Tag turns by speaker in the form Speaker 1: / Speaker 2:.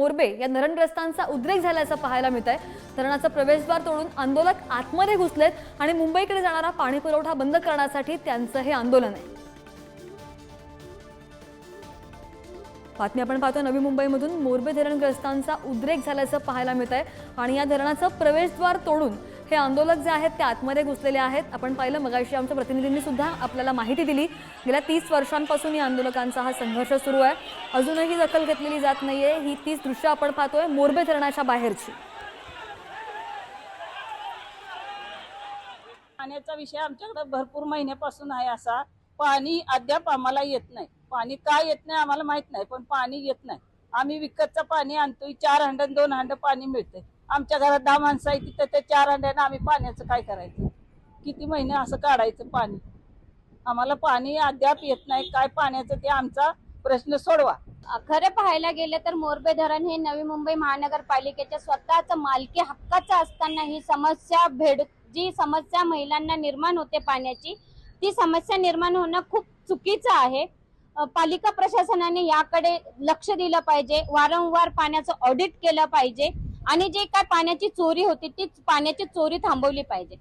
Speaker 1: मोरबे या धरणग्रस्तांचा उद्रेक झाल्याचं पाहायला मिळत आहे धरणाचं प्रवेशद्वार तोडून आंदोलक आतमध्ये घुसलेत आणि मुंबईकडे जाणारा पाणी पुरवठा बंद करण्यासाठी त्यांचं हे आंदोलन आहे. बातमी आपण पाहतो नवी मुंबईमधून मोरबे धरणग्रस्तांचा उद्रेक झाल्याचं पाहायला मिळत आहे आणि या धरणाचं प्रवेशद्वार तोडून हे आंदोलक जे आहेत ते आतमध्ये घुसलेले आहेत. आपण पाहिलं मगाशी आमच्या प्रतिनिधींनी सुद्धा आपल्याला माहिती दिली. गेल्या तीस वर्षांपासून या आंदोलकांचा हा संघर्ष सुरू आहे. अजूनही दखल घेतलेली जात नाहीये. ही तीच दृश्य आपण पाहतोय मोरबे धरणाच्या बाहेरची.
Speaker 2: पाण्याचा विषय आमच्याकडे भरपूर महिन्यापासून आहे असा. पाणी अद्याप आम्हाला येत नाही. पाणी का येत नाही आम्हाला माहीत नाही पण पाणी येत नाही. आम्ही विकतचं पाणी आणतोय. चार हंड दोन हंड पाणी मिळते आमच्या घरात दहा माणसं आहे तिथं त्या चार अंड्यानं आम्ही पाण्याचं काय करायचं? किती महिने असं काढायचं पाणी? आम्हाला पाणी अद्याप येत नाही. काय पाण्याचं ते आमचा प्रश्न सोडवा.
Speaker 3: खरं पाहायला गेलं तर मोरबे धरण हे नवी मुंबई महानगरपालिकेच्या स्वतःच मालकी हक्काचं असताना ही समस्या भेड जी समस्या महिलांना निर्माण होते पाण्याची ती समस्या निर्माण होणं खूप चुकीचं आहे. पालिका प्रशासनाने याकडे लक्ष दिलं पाहिजे. वारंवार पाण्याचं ऑडिट केलं पाहिजे. आणि जे काय पाण्याची चोरी होती ती पाण्याची चोरी थांबवली पाहिजे.